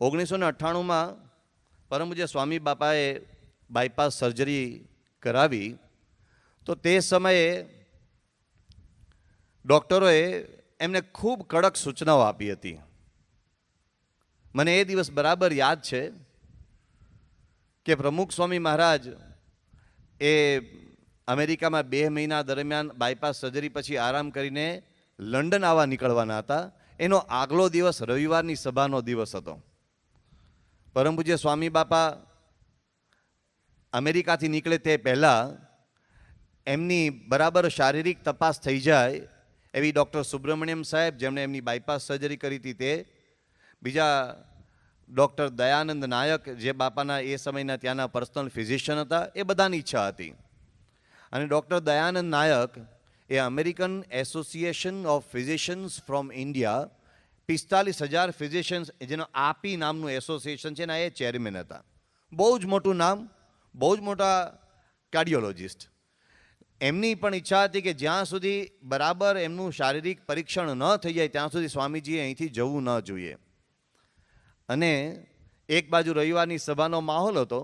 ઓગણીસો ને અઠ્ઠાણુંમાં પરમપૂજ્ય સ્વામી બાપાએ બાયપાસ સર્જરી કરાવી. તો તે સમયે ડૉક્ટરોએ એમને ખૂબ કડક સૂચનાઓ આપી હતી. મને એ દિવસ બરાબર યાદ છે કે પ્રમુખ સ્વામી મહારાજ એ અમેરિકામાં બે મહિના દરમિયાન બાયપાસ સર્જરી પછી આરામ કરીને લંડન આવવા નીકળવાના હતા. એનો આગલો દિવસ રવિવારની સભાનો દિવસ હતો. પરમ પૂજ્ય સ્વામી બાપા અમેરિકાથી નીકળે તે પહેલાં એમની બરાબર શારીરિક તપાસ થઈ જાય એવી ડૉક્ટર સુબ્રમણ્યમ સાહેબ, જેમણે એમની બાયપાસ સર્જરી કરી હતી તે. બીજા ડૉક્ટર દયાનંદ નાયક, જે બાપાના એ સમયના ત્યાંના પર્સનલ ફિઝિશિયન હતા, એ બધાની ઈચ્છા હતી. અને doctor Dayanand Nayak A American Association of Physicians from India પિસ્તાલીસ હજાર ફિઝિશિયન્સ જેનો આપી નામનું એસોસિએશન છે ને એ ચેરમેન હતા. બહુ જ મોટું નામ, બહુ જ મોટા કાર્ડિયોલોજિસ્ટ એમની પણ ઈચ્છા હતી કે જ્યાં સુધી બરાબર એમનું શારીરિક પરીક્ષણ ન થઈ જાય, ત્યાં સુધી સ્વામીજીએ અહીંથી જવું ન જોઈએ. અને એક બાજુ રવિવારની સભાનો માહોલ હતો,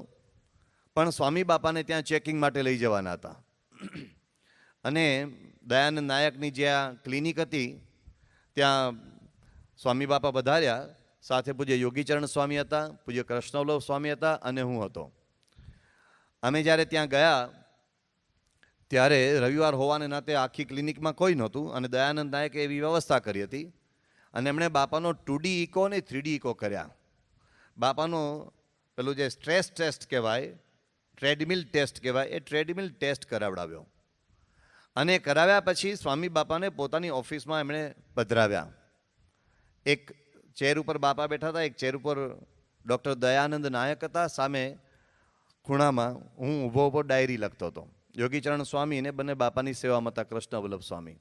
પણ સ્વામી બાપાને ત્યાં ચેકિંગ માટે લઈ જવાના હતા. અને દયાનંદ નાયકની જ્યાં ક્લિનિક હતી, ત્યાં સ્વામી બાપા વધાર્યા સાથે પૂજ્ય યોગીચરણ સ્વામી હતા, પૂજ્ય કૃષ્ણવલ્લભ સ્વામી હતા અને હું હતો. અમે જ્યારે ત્યાં ગયા, ત્યારે રવિવાર હોવાને નાતે આખી ક્લિનિકમાં કોઈ નહોતું અને દયાનંદ નાયકે એવી વ્યવસ્થા કરી હતી અને એમણે બાપાનો ટુડી ઇકો અને થ્રીડી ઇકો કર્યા. બાપાનો પેલું જે સ્ટ્રેસ ટેસ્ટ કહેવાય, ટ્રેડમિલ ટેસ્ટ કહેવાય, એ ટ્રેડમિલ ટેસ્ટ કરાવડાવ્યો. અને કરાવ્યા પછી સ્વામી બાપાને પોતાની ઓફિસમાં એમણે પધરાવ્યા. એક ચેર ઉપર બાપા બેઠા હતા, એક ચેર ઉપર ડૉક્ટર દયાનંદ નાયક હતા. સામે ખૂણામાં હું ઊભો ઊભો ડાયરી લખતો હતો. યોગીચરણ સ્વામી અને બંને બાપાની સેવામાં હતા કૃષ્ણ વલ્લભ સ્વામી.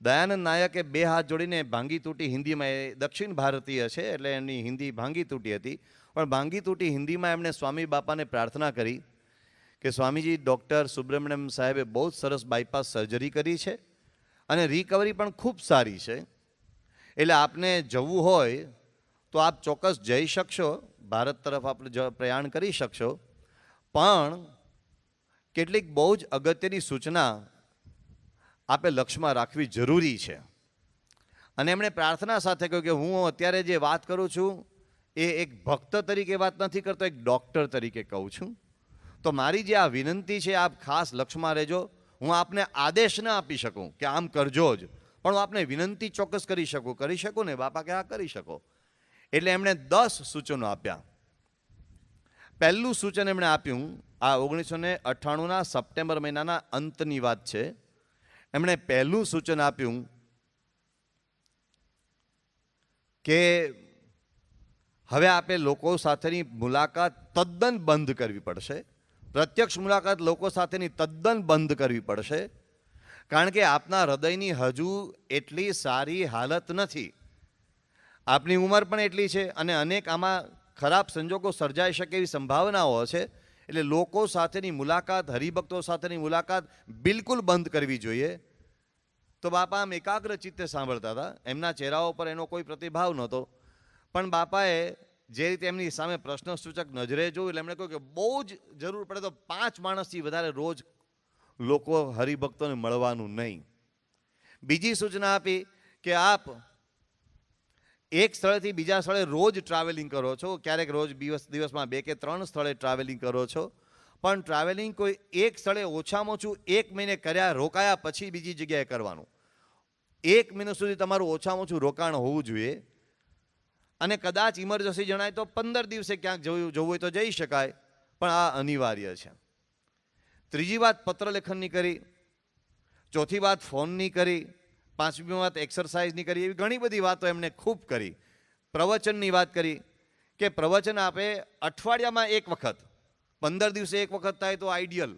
દયાનંદ નાયકે બે હાથ જોડીને ભાંગી તૂટી હિન્દીમાં એ દક્ષિણ ભારતીય છે એટલે એમની હિન્દી ભાંગી તૂટી હતી. પણ ભાંગી તૂટી હિન્દીમાં એમણે સ્વામી બાપાને પ્રાર્થના કરી કે સ્વામીજી, ડૉક્ટર સુબ્રમણ્યમ સાહેબે બહુ સરસ બાયપાસ સર્જરી કરી છે અને રિકવરી પણ ખૂબ સારી છે. એટલે આપને જવું હોય તો આપ ચોક્કસ જઈ શકશો, ભારત તરફ આપણે પ્રયાણ કરી શકશો. પણ કેટલીક બહુ જ અગત્યની સૂચના આપે લક્ષ્યમાં રાખવી જરૂરી છે. અને એમણે પ્રાર્થના સાથે કહ્યું કે હું અત્યારે જે વાત કરું છું, એ એક ભક્ત તરીકે વાત નથી કરતો, એક ડૉક્ટર તરીકે કહું છું. તો મારી જે આ વિનંતી છે, આપ ખાસ લક્ષ્યમાં રહેજો. હું આપને આદેશ ન આપી શકું કે આમ કરજો જ. પણ હું આપને વિનંતી ચોક્કસ કરી શકું કરી શકું ને? બાપા કે આ કરી શકો. એટલે એમણે દસ સૂચનો આપ્યા. પહેલું સૂચન એમણે આપ્યું, આ ઓગણીસો ને અઠ્ઠાણુંના સપ્ટેમ્બર મહિનાના અંતની વાત છે. એમણે પહેલું સૂચન આપ્યું કે હવે આપે લોકો સાથેની મુલાકાત તદ્દન બંધ કરવી પડશે. પ્રત્યક્ષ મુલાકાત લોકો સાથેની તદ્દન બંધ કરવી પડશે. કારણ કે આપના હૃદયની હજુ એટલી સારી હાલત નથી. આપની ઉંમર પણ એટલી છે અને અનેક આમાં ખરાબ સંજોગો સર્જાઈ શકે એવી સંભાવનાઓ છે. એટલે લોકો સાથેની મુલાકાત, હરિભક્તો સાથેની મુલાકાત બિલકુલ બંધ કરવી જોઈએ. તો બાપા આમ એકાગ્ર ચિત્તે સાંભળતા હતા. એમના ચહેરાઓ પર એનો કોઈ પ્રતિભાવ નહોતો. પણ બાપાએ જે રીતે એમની સામે પ્રશ્ન સૂચક નજરે જોયું, એટલે એમણે કહ્યું કે બહુ જ જરૂર પડે તો પાંચ માણસથી વધારે રોજ લોકો હરિભક્તોને મળવાનું નહીં. બીજી સૂચના આપી કે આપ એક સ્થળેથી બીજા સ્થળે રોજ ટ્રાવેલિંગ કરો છો. ક્યારેક રોજ દિવસ, દિવસમાં બે કે ત્રણ સ્થળે ટ્રાવેલિંગ કરો છો. પણ ટ્રાવેલિંગ કોઈ એક સ્થળે ઓછામાં ઓછું એક મહિને કર્યા, રોકાયા પછી બીજી જગ્યાએ કરવાનું. એક મહિનો સુધી તમારું ઓછામાં ઓછું રોકાણ હોવું જોઈએ. અને કદાચ ઇમરજન્સી જણાય તો પંદર દિવસે ક્યાંક જવું જવું હોય તો જઈ શકાય. પણ આ અનિવાર્ય છે. ત્રીજી વાત પત્રલેખનની કરી, ચોથી વાત ફોનની કરી, પાંચમી વાત એક્સરસાઇઝની કરી, એવી ઘણી બધી વાતો એમણે ખૂબ કરી. પ્રવચનની વાત કરી કે પ્રવચન આપે અઠવાડિયામાં એક વખત. પંદર દિવસે એક વખત થાય તો આઈડિયલ.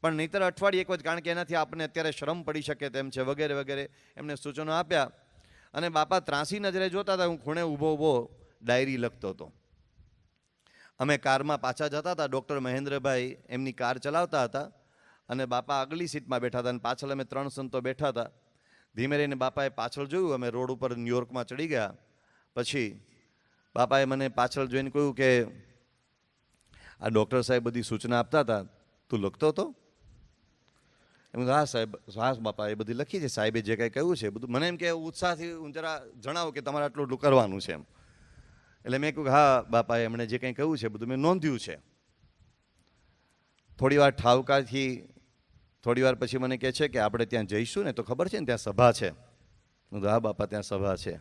પણ નહીતર અઠવાડિયે એક વખત, કારણ કે એનાથી આપણને અત્યારે શ્રમ પડી શકે તેમ છે, વગેરે વગેરે એમને સૂચનો આપ્યા. અને બાપા ત્રાસી નજરે જોતા હતા, હું ખૂણે ઊભો ઊભો ડાયરી લખતો હતો. અમે કારમાં પાછા જતા હતા. ડૉક્ટર મહેન્દ્રભાઈ એમની કાર ચલાવતા હતા અને બાપા આગલી સીટમાં બેઠા હતા અને પાછળ અમે ત્રણ સંતો બેઠા હતા. ધીમે રહીને બાપાએ પાછળ જોયું. અમે રોડ ઉપર ન્યુયોર્કમાં ચડી ગયા. પછી બાપાએ મને પાછળ જોઈને કહ્યું કે, આ ડૉક્ટર સાહેબ બધી સૂચના આપતા હતા. તું લખતો હતો એમ હા સાહેબ, હા બાપા, એ બધી લખી છે. સાહેબે જે કાંઈ કહ્યું છે બધું. મને એમ કે ઉત્સાહથી હું જરા જણાવો કે તમારે આટલું કરવાનું છે એમ. એટલે મેં કહ્યું હા, બાપાએ એમણે જે કંઈ કહ્યું છે બધું મેં નોંધ્યું છે. થોડી વાર ઠાવકાથી, થોડી વાર પછી મને કહે છે કે આપણે ત્યાં જઈશું ને તો ખબર છે ને ત્યાં સભા છે. હું હા, બાપા, ત્યાં સભા છે.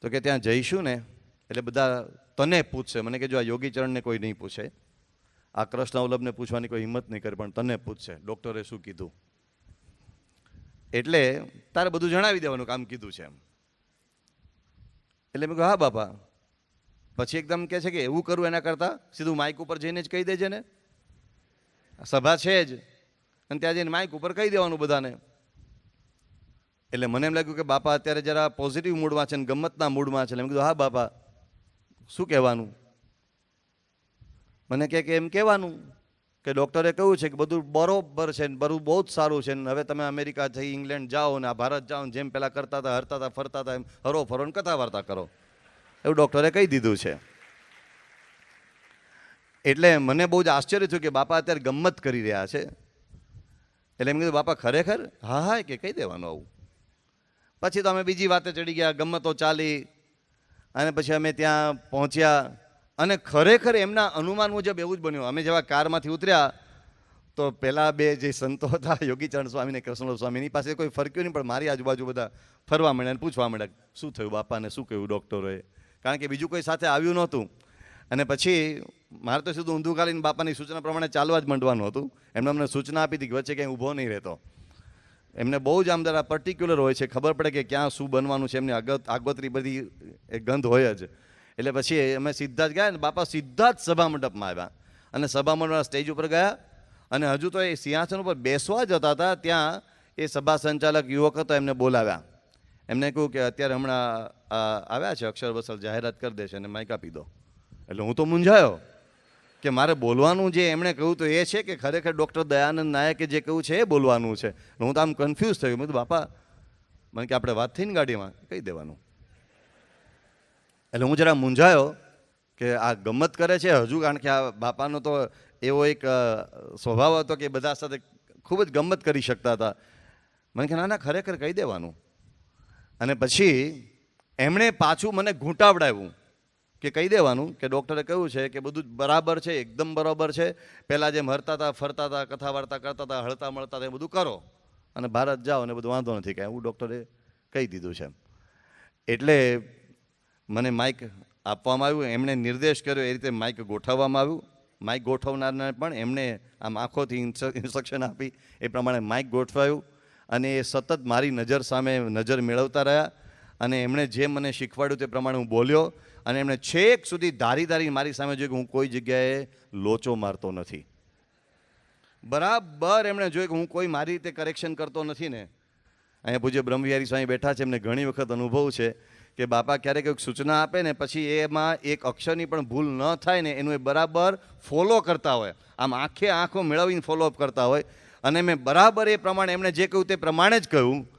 તો કે ત્યાં જઈશું ને, એટલે બધા તને પૂછશે. મને કે જો આ યોગીચરણને કોઈ નહીં પૂછે. આ કૃષ્ણ પૂછવાની કોઈ હિંમત નહીં કરે, પણ તને પૂછશે. ડૉક્ટરે શું કીધું? એટલે તારે બધું જણાવી દેવાનું કામ કીધું છે એમ. એટલે મેં કહ્યું હા, બાપા. પછી એકદમ કહે છે કે એવું કરું એના કરતાં, સીધું માઇક ઉપર જઈને જ કહી દેજે ને. સભા છે જ. અને ત્યાં જઈને માઇક ઉપર કહી દેવાનું બધાને. એટલે મને એમ લાગ્યું કે બાપા અત્યારે જરા પોઝિટિવ મૂડમાં છે ને ગમતના મૂડમાં છે. એટલે મેં કીધું, હા, બાપા. શું કહેવાનું? મને કહે કે, એમ કહેવાનું. કે ડૉક્ટરે કહ્યું છે કે બધું બરોબર છે ને બધું બહુ જ સારું છે ને હવે તમે અમેરિકા જઈ ઇંગ્લેન્ડ જાઓ ને આ ભારત જાઓ ને જેમ પહેલાં કરતા હતા, હરતા હતા, ફરતા હતા, એમ હરો ફરો ને કથા વાર્તા કરો. એવું ડૉક્ટરે કહી દીધું છે. એટલે મને બહુ જ આશ્ચર્ય થયું કે બાપા અત્યારે ગમત કરી રહ્યા છે. એટલે એમ કીધું, બાપા, ખરેખર? હા હા કે કહી દેવાનું આવું. પછી તો અમે બીજી વાતે ચડી ગયા ગમતો ચાલી. અને પછી અમે ત્યાં પહોંચ્યા. અને ખરેખર એમના અનુમાન મુજબ એવું જ બન્યું. અમે જેવા કારમાંથી ઉતર્યા, તો પહેલાં બે જે સંતો હતા, યોગીચરણ સ્વામી ને કૃષ્ણ સ્વામીની પાસે કોઈ ફરક્યું નહીં, પણ મારી આજુબાજુ બધા ફરવા મળ્યા અને પૂછવા મળ્યા શું થયું બાપાને? શું કહ્યું ડૉક્ટરોએ? કારણ કે બીજું કોઈ સાથે આવ્યું નહોતું. અને પછી મારે તો સીધું ઊંધું ગાલીને બાપાની સૂચના પ્રમાણે ચાલવા જ માંડવાનું હતું. એમને અમને સૂચના આપી હતી કે વચ્ચે ક્યાંય ઊભો નહીં રહેતો. એમને બહુ જ આમ જરા પર્ટિક્યુલર હોય છે, ખબર પડે કે ક્યાં શું બનવાનું છે, એમની આગત આગોતરી બધી ગંધ હોય જ. એટલે પછી અમે સીધા જ ગયા ને બાપા સીધા જ સભા મંડપમાં આવ્યા. અને સભા મંડપના સ્ટેજ ઉપર ગયા અને હજુ તો એ સિંહાસન ઉપર બેસવા જતા હતા, ત્યાં એ સભા સંચાલક યુવક હતો, એમને બોલાવ્યા. એમને કહ્યું કે અત્યારે હમણાં આવ્યા છે, અક્ષર બસલ જાહેરાત કરી દેશે અને માઇક આપી દો. એટલે હું તો મૂંઝાયો કે મારે બોલવાનું જે એમણે કહ્યું તો એ છે કે ખરેખર ડૉક્ટર દયાનંદ નાયકે જે કહ્યું છે એ બોલવાનું છે. હું તો આમ કન્ફ્યુઝ થયું. મેં કીધું, બાપા, મને કે આપણે વાત થઈને ગાડીમાં, કહી દેવાનું. એટલે હું જરા મૂંઝાયો કે આ ગમત કરે છે હજુ, કારણ કે આ બાપાનો તો એવો એક સ્વભાવ હતો કે બધા સાથે ખૂબ જ ગમત કરી શકતા હતા. મને કે ના ના, ખરેખર કહી દેવાનું. અને પછી એમણે પાછું મને ઘૂંટાવડાવ્યું કે કહી દેવાનું કે ડૉક્ટરે કહ્યું છે કે બધું બરાબર છે, એકદમ બરાબર છે. પહેલાં જેમ હરતા હતા, ફરતા હતા કથા વાર્તા કરતા હતા, હળતા મળતા હતા, એ બધું કરો. અને ભારત જાઓ ને બધું વાંધો નથી કે એવું ડૉક્ટરે કહી દીધું છે એટલે મને માઇક આપવામાં આવ્યું, એમણે નિર્દેશ કર્યો એ રીતે માઇક ગોઠવવામાં આવ્યું. માઇક ગોઠવનારને પણ એમણે આમ આંખોથી ઇન્સ્ટ્રક્શન આપી એ પ્રમાણે માઇક ગોઠવાયું અને એ સતત મારી નજર સામે નજર મેળવતા રહ્યા અને એમણે જે મને શીખવાડ્યું તે પ્રમાણે હું બોલ્યો અને એમણે છેક સુધી ધારી ધારી મારી સામે જોયું કે હું કોઈ જગ્યાએ લોચો મારતો નથી. બરાબર એમણે જોયું કે હું કોઈ મારી રીતે કરેક્શન કરતો નથી ને. અહીંયા પૂજ્ય બ્રહ્મવિહારી સ્વામી બેઠા છે, એમને ઘણી વખત અનુભવ છે. કે બાપા ક્યારેક એક સૂચના આપે ને પછી એમાં એક અક્ષરની પણ ભૂલ ન થાય ને એનું એ બરાબર ફોલો કરતા હોય. આમ આંખે આંખો મેળવીને ફોલોઅપ કરતા હોય. અને મેં બરાબર એ પ્રમાણે એમણે જે કહ્યું તે પ્રમાણે જ કહ્યું.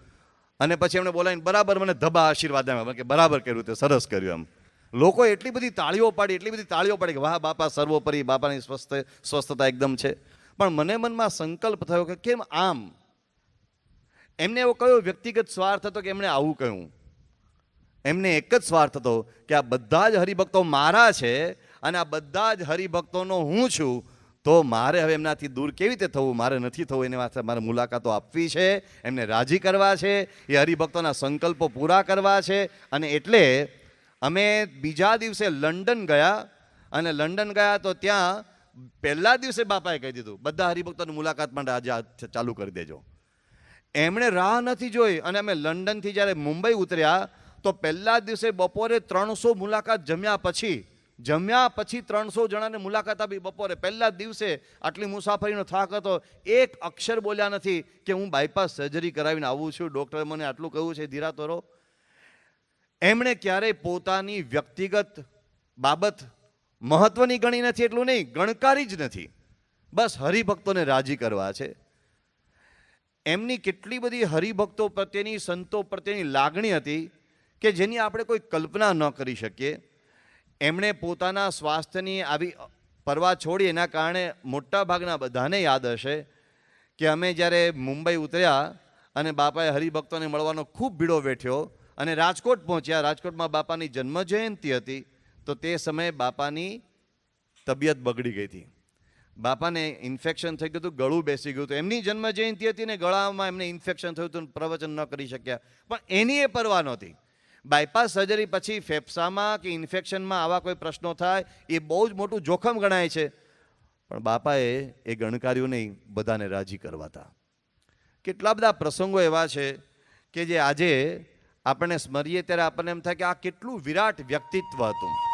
અને પછી એમણે બોલાવીને બરાબર મને ધબા આશીર્વાદ આપ્યા. કે બરાબર કર્યું તે, સરસ કર્યું એમ. લોકો એટલી બધી તાળીઓ પાડી, એટલી બધી તાળીઓ પાડી કે વાહ બાપા સર્વોપરી, બાપાની સ્વસ્થ, સ્વસ્થતા એકદમ છે. પણ મને મનમાં સંકલ્પ થયો કે કેમ આમ? એમને એવો કયો વ્યક્તિગત સ્વાર્થ હતો કે એમણે આવું કહ્યું? એમને એક જ સ્વાર્થ હતો કે આ બધા જ હરિભક્તો મારા છે અને આ બધા જ હરિભક્તોનો હું છું, તો મારે હવે એમનાથી દૂર કેવી રીતે થવું? મારે નથી થવું, એની વાત મારે મુલાકાતો આપવી છે, એમને રાજી કરવા છે, એ હરિભક્તોના સંકલ્પો પૂરા કરવા છે, અને એટલે અમે બીજા દિવસે લંડન ગયા, અને લંડન ગયા તો ત્યાં પહેલા દિવસે બાપાએ કહી દીધું, બધા હરિભક્તોની મુલાકાત માટે આજે ચાલુ કરી દેજો. એમણે રાહ નથી જોઈ, અને અમે લંડનથી જ્યારે મુંબઈ ઉતર્યા તો પહેલા દિવસે બપોરે ત્રણસો મુલાકાત જમ્યા પછી જમ્યા પછી ત્રણસો જણાને મુલાકાત આપી બપોરે. પહેલા દિવસે આટલી મુસાફરીનો થાક હતો. એક અક્ષર બોલ્યા નથી કે હું બાયપાસ સર્જરી કરાવીને આવું છું. ડૉક્ટરે મને આટલું કહ્યું છે, ધીરા તોરો. એમણે ક્યારેય પોતાની વ્યક્તિગત બાબત મહત્વની ગણી નથી એટલું નહીં, ગણકારી જ નથી. બસ હરિભક્તોને રાજી કરવા છે. એમની કેટલી બધી હરિભક્તો પ્રત્યેની, સંતો પ્રત્યેની લાગણી હતી કે જેની આપણે કોઈ કલ્પના ન કરી શકીએ. એમણે પોતાના સ્વાસ્થ્યની આવી પરવા છોડી એના કારણે મોટા ભાગના બધાને યાદ હશે કે અમે જ્યારે મુંબઈ ઉતર્યા અને બાપાએ હરિભક્તોને મળવાનો ખૂબ ભીડો વેઠ્યો અને રાજકોટ પહોંચ્યા. રાજકોટમાં બાપાની જન્મ જયંતિ હતી તો તે સમયે બાપાની તબિયત બગડી ગઈ હતી. બાપાને ઇન્ફેક્શન થઈ ગયું હતું, ગળું બેસી ગયું હતું. એમની જન્મ જયંતિ હતી ને ગળામાં એમને ઇન્ફેક્શન થયું હતું પ્રવચન ન કરી શક્યા. પણ એની એ પરવા નહોતી. બાયપાસ સર્જરી પછી ફેફસામાં કે ઇન્ફેક્શનમાં આવા કોઈ પ્રશ્નો થાય, એ બહુ જ મોટું જોખમ ગણાય છે. પણ બાપાએ એ ગણકાર્યું નહીં બધાને રાજી કરવાતા. કેટલા બધા પ્રસંગો એવા છે કે જે આજે આપણે સ્મરીએ ત્યારે આપણને એમ થાય કે આ કેટલું વિરાટ વ્યક્તિત્વ હતું.